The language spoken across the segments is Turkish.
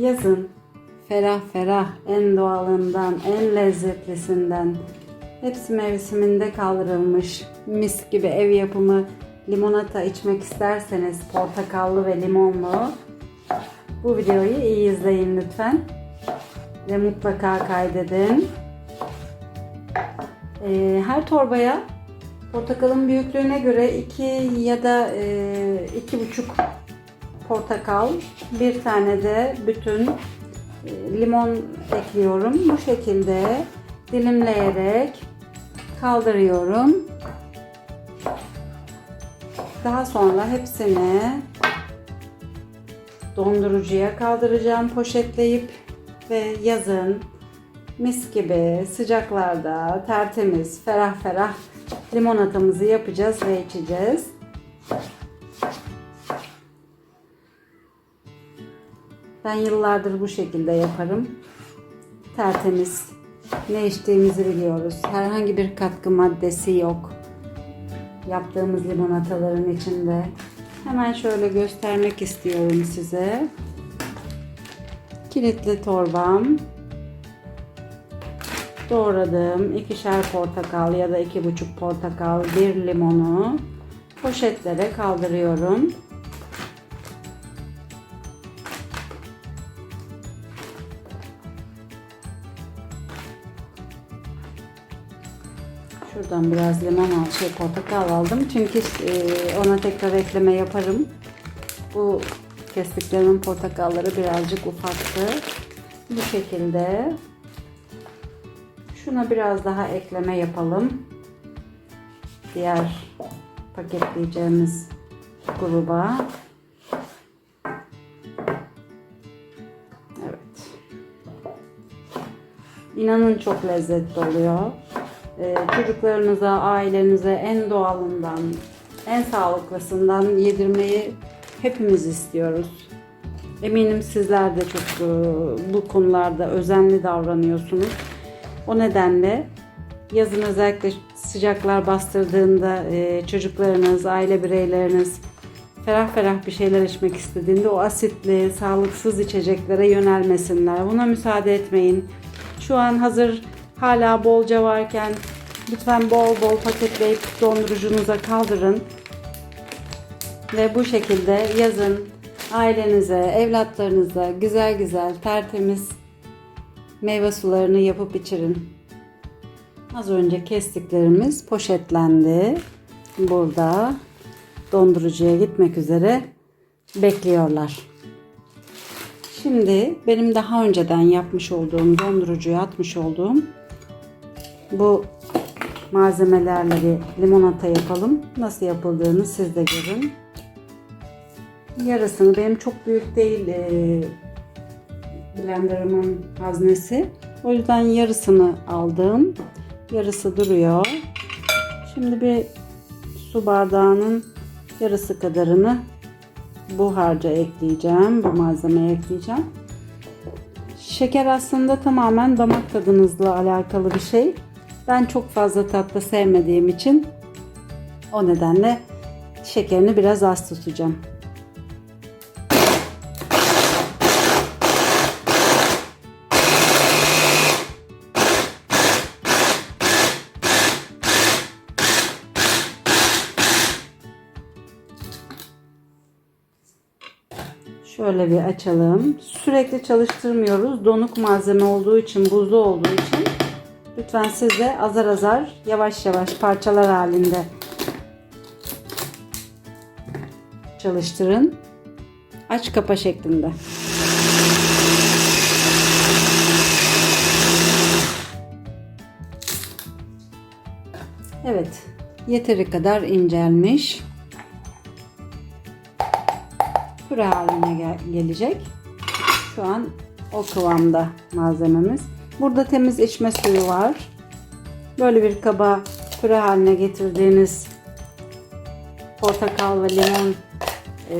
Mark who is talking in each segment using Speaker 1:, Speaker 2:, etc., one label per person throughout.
Speaker 1: Yazın ferah ferah en doğalından, en lezzetlisinden hepsi mevsiminde kaldırılmış mis gibi ev yapımı limonata içmek isterseniz portakallı ve limonlu bu videoyu iyi izleyin lütfen ve mutlaka kaydedin. Ee, her torbaya portakalın büyüklüğüne göre 2 ya da e, iki buçuk portakal, bir tane de bütün e, limon ekliyorum. Bu şekilde dilimleyerek kaldırıyorum. Daha sonra hepsini dondurucuya kaldıracağım poşetleyip ve yazın mis gibi sıcaklarda tertemiz ferah ferah limonatamızı yapacağız ve içeceğiz. Ben yıllardır bu şekilde yaparım. Tertemiz. Ne içtiğimizi biliyoruz. Herhangi bir katkı maddesi yok. Yaptığımız limonataların içinde. Hemen şöyle göstermek istiyorum size. Kilitli torbam. Doğradığım ikişer portakal ya da iki buçuk portakal, bir limonu poşetlere kaldırıyorum. Şuradan biraz limon al, şey portakal aldım. Çünkü e, ona tekrar ekleme yaparım. Bu kestiklerimin portakalları birazcık ufaktı. Bu şekilde. Şuna biraz daha ekleme yapalım. Diğer paketleyeceğimiz gruba. Evet. İnanın çok lezzetli oluyor. Ee, çocuklarınıza, ailenize en doğalından, en sağlıklısından yedirmeyi hepimiz istiyoruz. Eminim sizler de çok e, bu konularda özenli davranıyorsunuz. O nedenle yazın özellikle sıcaklar bastırdığında e, çocuklarınız, aile bireyleriniz ferah ferah bir şeyler içmek istediğinde o asitli, sağlıksız içeceklere yönelmesinler. Buna müsaade etmeyin. Şu an hazır hala bolca varken lütfen bol bol paketleyip dondurucunuza kaldırın. Ve bu şekilde yazın ailenize, evlatlarınıza güzel güzel tertemiz meyve sularını yapıp içirin. Az önce kestiklerimiz poşetlendi. Burada dondurucuya gitmek üzere bekliyorlar. Şimdi benim daha önceden yapmış olduğum, dondurucuya atmış olduğum bu malzemelerle bir limonata yapalım. Nasıl yapıldığını siz de görün. Yarısını benim çok büyük değil e, blenderımın haznesi. O yüzden yarısını aldım. Yarısı duruyor. Şimdi bir su bardağının yarısı kadarını bu harca ekleyeceğim. Bu malzemeye ekleyeceğim. Şeker aslında tamamen damak tadınızla alakalı bir şey. Ben çok fazla tatlı sevmediğim için o nedenle şekerini biraz az tutacağım. Şöyle bir açalım. Sürekli çalıştırmıyoruz. Donuk malzeme olduğu için, buzlu olduğu için lütfen siz de azar azar, yavaş yavaş parçalar halinde çalıştırın. Aç kapa şeklinde. Evet, yeteri kadar incelmiş. püre haline gel- gelecek. Şu an o kıvamda malzememiz. Burada temiz içme suyu var. Böyle bir kaba püre haline getirdiğiniz portakal ve limon e,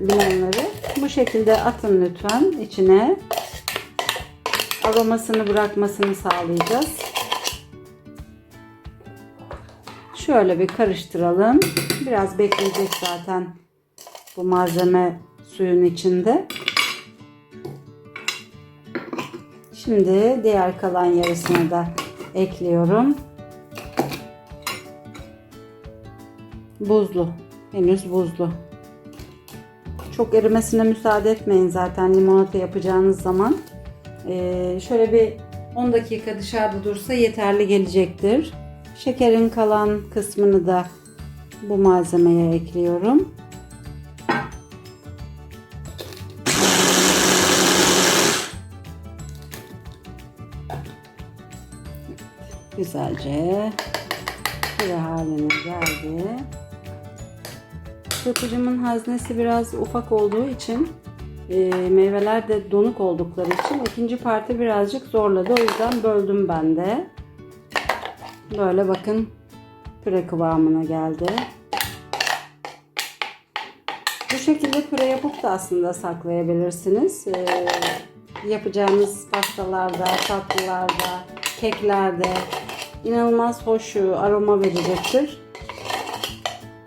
Speaker 1: limonları bu şekilde atın lütfen içine. Aromasını bırakmasını sağlayacağız. Şöyle bir karıştıralım. Biraz bekleyecek zaten bu malzeme suyun içinde. Şimdi diğer kalan yarısını da ekliyorum. Buzlu. Henüz buzlu. Çok erimesine müsaade etmeyin zaten limonata yapacağınız zaman. Ee, şöyle bir 10 dakika dışarıda dursa yeterli gelecektir. Şekerin kalan kısmını da bu malzemeye ekliyorum. Güzelce püre haline geldi. Çırpıcımın haznesi biraz ufak olduğu için e, meyveler de donuk oldukları için ikinci parti birazcık zorladı. O yüzden böldüm ben de. Böyle bakın püre kıvamına geldi. Bu şekilde püre yapıp da aslında saklayabilirsiniz. E, yapacağınız pastalarda, tatlılarda, keklerde inanılmaz hoş aroma verecektir.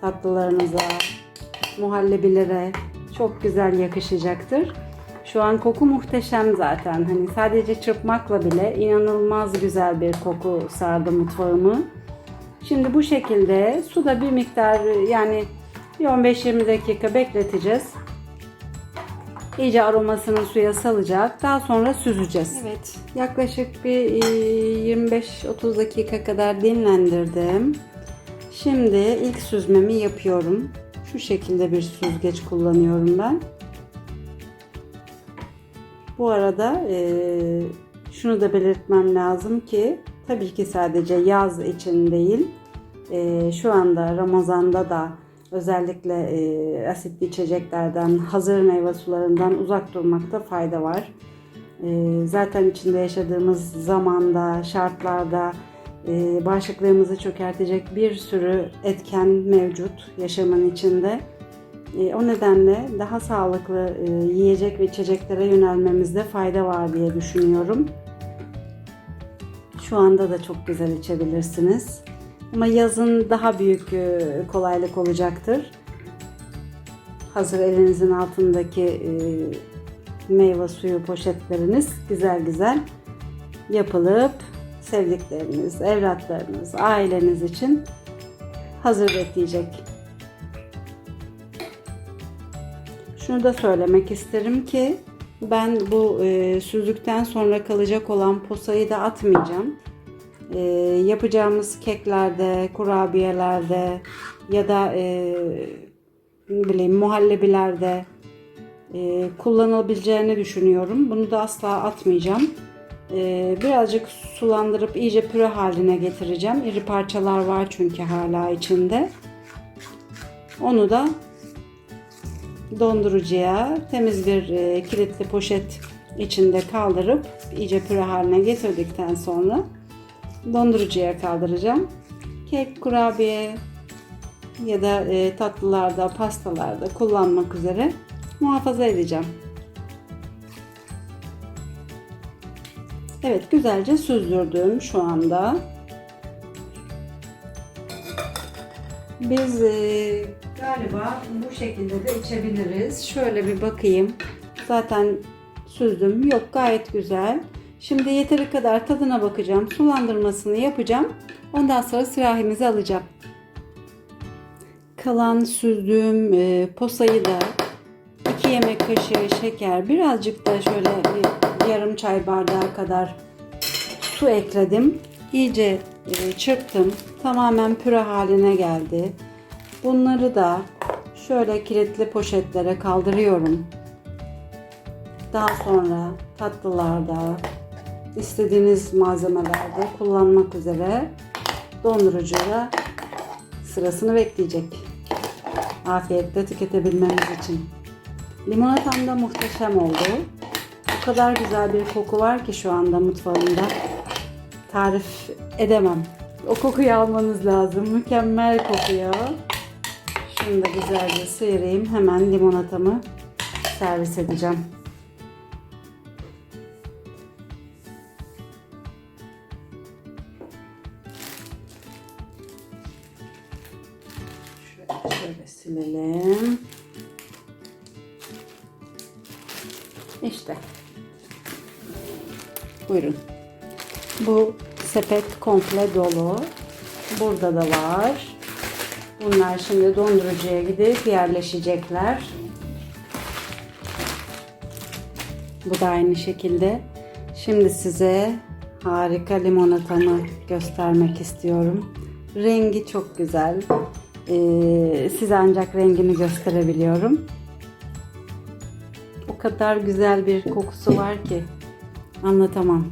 Speaker 1: Tatlılarınıza, muhallebilere çok güzel yakışacaktır. Şu an koku muhteşem zaten. Hani sadece çırpmakla bile inanılmaz güzel bir koku sardı mutfağımı. Şimdi bu şekilde suda bir miktar yani bir 15-20 dakika bekleteceğiz. İyice aromasını suya salacak. Daha sonra süzeceğiz. Evet. Yaklaşık bir 25-30 dakika kadar dinlendirdim. Şimdi ilk süzmemi yapıyorum. Şu şekilde bir süzgeç kullanıyorum ben. Bu arada e, şunu da belirtmem lazım ki tabii ki sadece yaz için değil e, şu anda Ramazan'da da özellikle e, asitli içeceklerden, hazır meyve sularından uzak durmakta fayda var. E, zaten içinde yaşadığımız zamanda, şartlarda e, bağışıklığımızı çökertecek bir sürü etken mevcut yaşamın içinde. E, o nedenle daha sağlıklı e, yiyecek ve içeceklere yönelmemizde fayda var diye düşünüyorum. Şu anda da çok güzel içebilirsiniz. Ama yazın daha büyük e, kolaylık olacaktır. Hazır elinizin altındaki e, meyve suyu poşetleriniz güzel güzel yapılıp sevdikleriniz, evlatlarınız, aileniz için hazır bekleyecek. Şunu da söylemek isterim ki ben bu e, süzdükten sonra kalacak olan posayı da atmayacağım. E, yapacağımız keklerde, kurabiyelerde ya da e, ne bileyim muhallebilerde e, kullanılabileceğini düşünüyorum. Bunu da asla atmayacağım. E, birazcık sulandırıp iyice püre haline getireceğim. İri parçalar var çünkü hala içinde. Onu da dondurucuya temiz bir e, kilitli poşet içinde kaldırıp iyice püre haline getirdikten sonra dondurucuya kaldıracağım. Kek, kurabiye ya da e, tatlılarda, pastalarda kullanmak üzere muhafaza edeceğim. Evet güzelce süzdürdüm şu anda. Biz e, galiba bu şekilde de içebiliriz. Şöyle bir bakayım. Zaten süzdüm. Yok gayet güzel. Şimdi yeteri kadar tadına bakacağım. Sulandırmasını yapacağım. Ondan sonra sırahimizi alacağım. Kalan süzdüğüm e, posayı da 2 yemek kaşığı şeker, birazcık da şöyle bir yarım çay bardağı kadar su ekledim. İyice e, çırptım. Tamamen püre haline geldi. Bunları da şöyle kilitli poşetlere kaldırıyorum. Daha sonra tatlılarda, istediğiniz malzemelerde kullanmak üzere dondurucuda sırasını bekleyecek. Afiyetle tüketebilmemiz için. Limonatam da muhteşem oldu. O kadar güzel bir koku var ki şu anda mutfağımda. Tarif edemem. O kokuyu almanız lazım. Mükemmel kokuyor. Şunu da güzelce sıyırayım. Hemen limonatamı servis edeceğim. Silelim. İşte. Buyurun. Bu sepet komple dolu. Burada da var. Bunlar şimdi dondurucuya gidip yerleşecekler. Bu da aynı şekilde. Şimdi size harika limonatamı göstermek istiyorum. Rengi çok güzel. Ee, size ancak rengini gösterebiliyorum. O kadar güzel bir kokusu var ki anlatamam.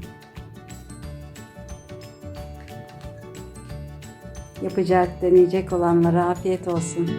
Speaker 1: Yapacak, deneyecek olanlara afiyet olsun.